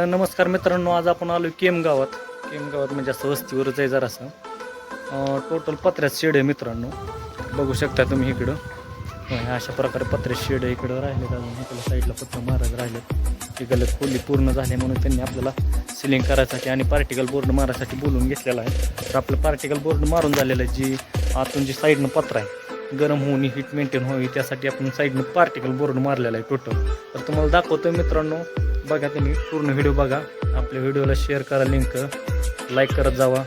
नमस्कार मित्रांनो आज आपण आलो केम गावात केम गावात म्हणजे असं वस्तीवरच आहे जरासं. टोटल पत्र्यात शेड आहे मित्रांनो. बघू शकता तुम्ही इकडं. हो, अशा प्रकारे पत्र्यात शेड आहे. इकडं राहिले अजून इकडं साईडला पत्र महाराज राहिलेत. इकडलं खोली पूर्ण झाली म्हणून त्यांनी आपल्याला सिलिंग करायसाठी आणि पार्टिकल बोर्ड मारायसाठी बोलून घेतलेला आहे. तर आपलं पार्टिकल बोर्ड मारून झालेलं आहे जी आतून जी साईडनं पत्र आहे. गरम होऊन हीट मेंटेन व्हावी त्यासाठी आपण साईडनं पार्टिकल बोर्ड मारलेला आहे टोटल तर तुम्हाला दाखवतो मित्रांनो बघा तुम्ही पूर्ण व्हिडिओ बघा. आपल्या व्हिडिओला शेअर करा लिंक लाईक करत जावा.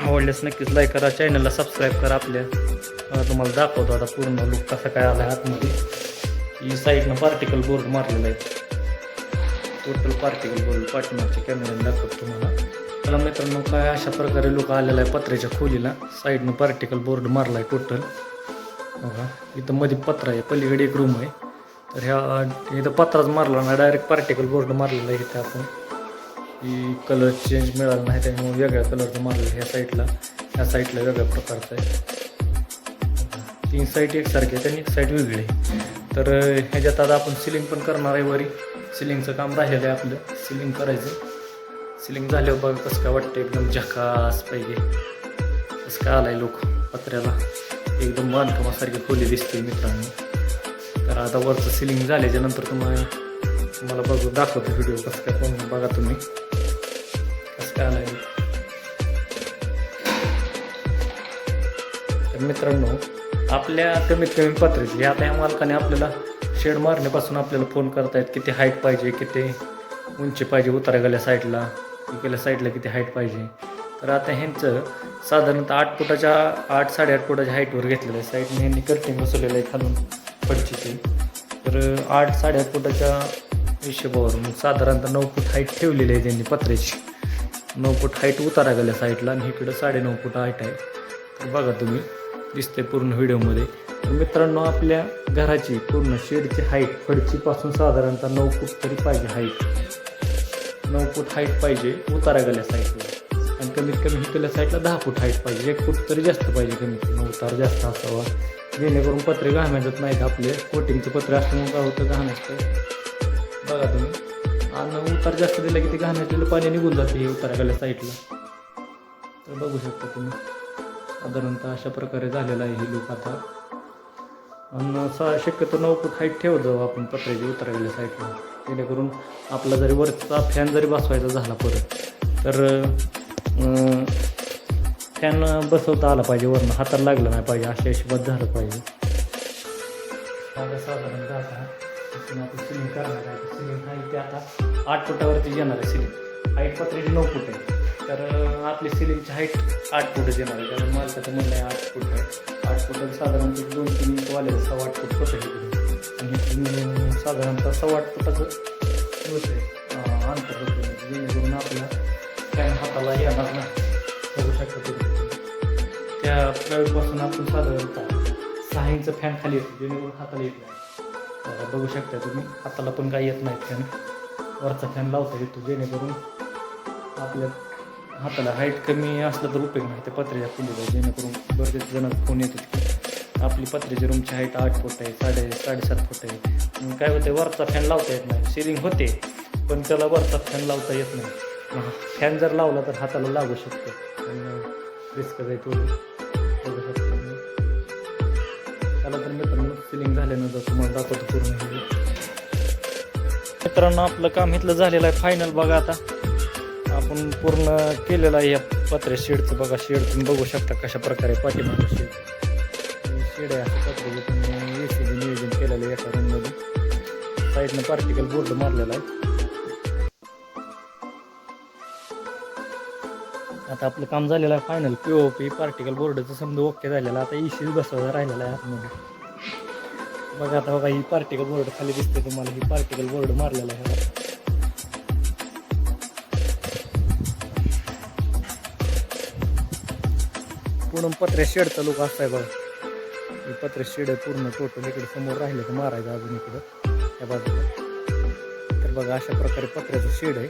आवडल्यास नक्कीच लाईक करा. चॅनलला सबस्क्राईब करा आपल्या. तुम्हाला दाखवतो आता पूर्ण लुक कसा काय आला आतमध्ये. ही साईडनं पार्टिकल बोर्ड मारलेला आहे. टोटल पार्टिकल बोर्ड पाठीमागच्या कॅमेऱ्याने दाखवतो तुम्हाला. मला मित्रांनो काय अशा प्रकारे लोक आलेला आहे पत्र्याच्या खोलीला. साईडनं पार्टिकल बोर्ड मारला आहे टोटल बघा इथं मध्ये पत्र आहे. पलीकडे एक रूम आहे. तर ह्या इथं पत्राच मारला ना डायरेक्ट पार्टिकल बोर्ड मारलेला आहे इथे आपण. की कलर चेंज मिळाला नाही त्यामुळे वेगळ्या कलरचं मारलं ह्या साईडला ह्या साईडला वेगळ्या प्रकारचं आहे. तीन साईट एकसारखे आहेत आणि एक साईट वेगळी आहे. तर ह्याच्यात आता आपण सिलिंग पण करणार आहे वरी. सिलिंगचं काम राहिलेलं आहे आपलं. सिलिंग करायचं. सिलिंग झाल्यावर बघा कसं काय वाटतं एकदम झकास पाहिजे. कसं काय आलाय लोक पत्र्याला. एकदम बांधकामासारखी खोली दिसते मित्रांनो. तर आता वरचं सिलिंग झाल्याच्यानंतर तुम्हाला तुम्हाला बघू दाखवतो व्हिडिओ कसं काय पण बघा तुम्ही. कसं काय नाही तर मित्रांनो आपल्या कमीत कमी पत्रेची हे आता या मालकाने आपल्याला शेड मारण्यापासून आपल्याला फोन करतायत किती हाईट पाहिजे किती उंची पाहिजे उतारा गेल्या साईडला इकडल्या साईडला किती हाईट पाहिजे. तर आता ह्यांचं साधारणतः आठ फुटाच्या आठ साडेआठ फुटाच्या हाईटवर घेतलेलं आहे. साईडने ह्यांनी कर्टिंग बसवलेलं आहे खालून. फडचीची तर आठ साडेआठ फुटाच्या हिशेबावर मग साधारणतः नऊ फूट हाईट ठेवलेली आहे त्यांनी पत्र्याची. नऊ फूट हाईट उतारा गेल्या साईडला आणि इकडं साडेनऊ फूट हाईट आहे. तर बघा तुम्ही दिसते पूर्ण व्हिडिओमध्ये. तर मित्रांनो आपल्या घराची पूर्ण शेडची हाईट फडचीपासून साधारणतः नऊ फूट तरी पाहिजे हाईट नऊ फूट हाईट पाहिजे उतारा गेल्या साईडला आणि कमीत कमी हिकल्या साईडला दहा फूट हाईट पाहिजे. एक फूट तरी जास्त पाहिजे कमीत कमी. उतार जास्त असावा. जेणेकरून पत्रे घामेजत नाहीत आपले. कोटिंगचे पत्रे असल्यामुळे काय होतं घाण असतं बघा तुम्ही. आणि उतार जास्त दिला की ते घाण्यातलेलं पाणी निघून जाते हे उतारागाल्या साईडला. तर बघू शकता तुम्ही. साधारणतः अशा प्रकारे झालेला आहे हे लोक आता. आणि सा शक्यतो नऊ फूट हाईट ठेवत जाऊ आपण पत्र्याची उतारा साईडला. जेणेकरून आपला जरी वरचा फॅन जरी बसवायचा झाला परत तर फॅन बसवता आला पाहिजे वरून हाताला लागलं नाही पाहिजे अशा हिशोबात झालं पाहिजे. आता साधारण आता सिलिंग करणार आहे सिलिंग ते आता आठ फुटावरती येणार आहे सिलिंग हाईट पत्र्याची नऊ फूट आहे. तर आपली सिलिंगची हाईट आठ फुटच येणार आहे. कारण मालकाचं म्हणणं आहे आठ फूट आहे. आठ फुट साधारणतः दोन तीन वाले सव्वा आठ फूट कसं आणि साधारणतः सव्वा आठ फुटाचं होतं आहे. अंतर होतं. जेणेकरून आपल्या फॅन हाताला येणार नाही. बघू शकतो त्या प्रयोगपासून आपण साधारणतः सहा इंच फॅन खाली येतो जेणेकरून हाताला येत नाही. बघू शकता तुम्ही हाताला पण काही येत नाही फॅन वरचा फॅन लावता येतो जेणेकरून आपल्या हाताला हाईट कमी असलं तर उपयोग नाही. ते पत्र्याच्या खोलीला जेणेकरून बरेच जण फोन येतात आपली पत्र्याची रूमची हाईट आठ फूट आहे साडे साडेसात फूट आहे. मग काय होते वरचा फॅन लावता येत नाही. सिलिंग होते पण त्याला वरचा फॅन लावता येत नाही. फॅन जर लावला तर हाताला लागू शकतो. आणि रिस्क आहे त्याला तर मित्रांनो सिलिंग झाल्यानंतर तुम्हाला दाखवतो पूर्ण मित्रांनो आपलं काम इथलं झालेलं आहे फायनल बघा आता. आपण पूर्ण केलेलं आहे या पत्र्या शेडचं बघा शेड तुम्ही बघू शकता कशा प्रकारे पाठीमागं शेड. शेड आहे असं पत्र्याचे तुम्ही ए सी नियोजन केलेलं आहे एका रूममध्ये साईडनं पार्टिकल बोर्ड मारलेला आहे. आता आपलं काम झालेलं आहे final P O P particle बोर्डचं समजा ओके झालेलं आता इशी बसवायचा राहिलेला आहे आतमध्ये. बघा आता बघा ही पार्टिकल बोर्ड खाली दिसते तुम्हाला. ही पार्टिकल बोर्ड मारलेला आहे पूर्ण पत्र्या शेडचा लोक असताय बघा. ही पत्र्या शेड पूर्ण टोटल इकडे समोर राहिले तर मारायचं अजून इकडं. त्या बाजूला. बघा अशा प्रकारे पत्र्याचं शेड आहे.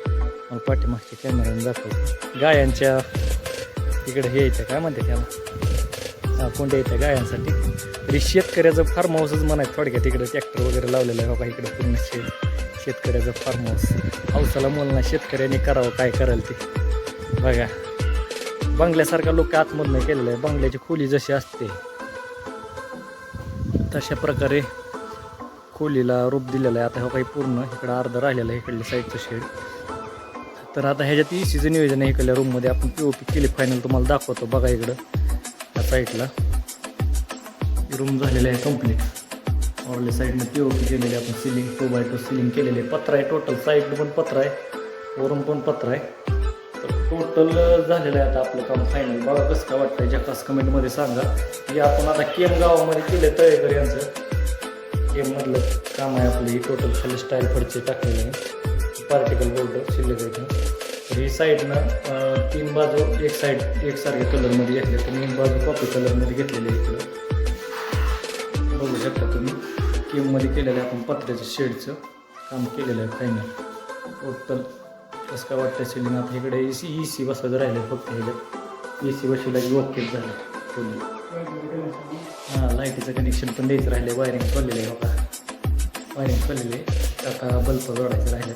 मग पाठीमागच्या कॅमेऱ्याने दाखवतो गायांच्या तिकडे हे येतं काय म्हणते त्याला? कोणत्या कोंड्या गायांसाठी. तरी शेतकऱ्याचं फार्म हाऊसच म्हणायचं थोडक्यात तिकडे ट्रॅक्टर वगैरे लावलेलं आहे बघा इकडे पूर्ण शेत शेतकऱ्याचं फार्म हाऊस पावसाला मुलांना शेतकऱ्याने करावं काय कराल ते? बघा. बंगल्यासारखा लोक आतमधनं केलेलं आहे. बंगल्याची खोली जशी असते तशा प्रकारे खोलीला रूप दिलेलं आहे. आता हा काही पूर्ण इकडं अर्धं राहिलेलं आहे इकडल्या साईडचं शेड तर आता ह्याच्यात ई सीचं नियोजन आहे इकडल्या रूममध्ये आपण पी ओ पी केली फायनल तुम्हाला दाखवतो बघा इकडं त्या साईडला रूम झालेला आहे कंप्लीट ऑरल्या साईडनं पी ओ पी केलेली आपण ceiling two by two ceiling केलेली आहे. पत्र आहे टोटल साईड पण पत्र आहे वरून पण पत्र आहे. टोटल झालेलं आहे आता आपलं काम फायनल बघा कसं काय वाटतंय. जकास कमेंटमध्ये सांगा. की आपण आता केम गावामध्ये केलं तळेकर यांचं. केममधलं काम आहे आपलं ही टोटल खाली स्टाईल फडचे टाकलेले आहे. पार्टिकल बोर्ड शिल्लक आहे तर ही साईडनं तीन बाजू एक साईड एकसारख्या कलरमध्ये घेतले. तर मी बाजू कॉपी कलरमध्ये घेतलेली आहे इकडं बघू शकता तुम्ही केममध्ये केलेलं आहे आपण पत्र्याचं शेडचं काम केलेलं आहे फायनल टोटल कसं काय वाटतं सिलिंग आता इकडे ए सी ई सी बसायचं राहिलं फक्त ह्याच्यात ए सी बसवला की ओके झालं. हां लाईटीचं कनेक्शन पण द्यायचं राहिले वायरिंग पडलेलं आहे बघा. वायरिंग पडलेले आहे. आता बल्ब जोडायचं राहिले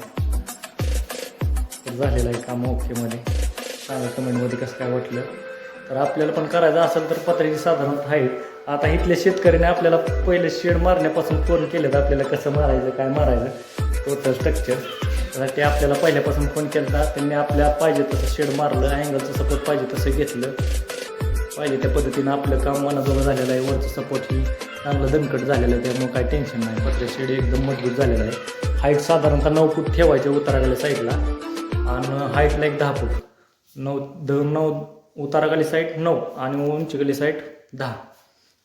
तर झालेलं आहे काम ओकेमध्ये सांगा कमेंटमध्ये कसं काय वाटलं. तर आपल्याला पण करायचं असेल तर पत्र्याची साधारणतः आहे आता इथल्या शेतकऱ्याने आपल्याला पहिले शेड मारण्यापासून फोन केले तर आपल्याला कसं मारायचं काय मारायचं टोटल स्ट्रक्चर तर ते आपल्याला पहिल्यापासून फोन केला त्यांनी आपल्या पाहिजे तसं शेड मारलं अँगलचं सपोर्ट पाहिजे तसं घेतलं. पाहिजे त्या पद्धतीनं आपलं काम मनाजोगं झालेलं आहे वरचं सपोर्ट ही चांगलं दणकट झालेलं आहे त्यामुळं काही टेन्शन नाही. पत्र शेड एकदम मजबूत झालेलं आहे. हाईट साधारणतः नऊ फूट ठेवायचे उताराखाली साईडला आणि हाईटला एक दहा फूट. नऊ द नऊ उतारागाली साईड नऊ आणि उंचीगाली साईड दहा.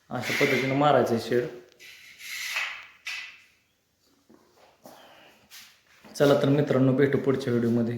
अशा पद्धतीनं मारायचं आहे शेड चला तर मित्रांनो भेटू पुढच्या व्हिडिओमध्ये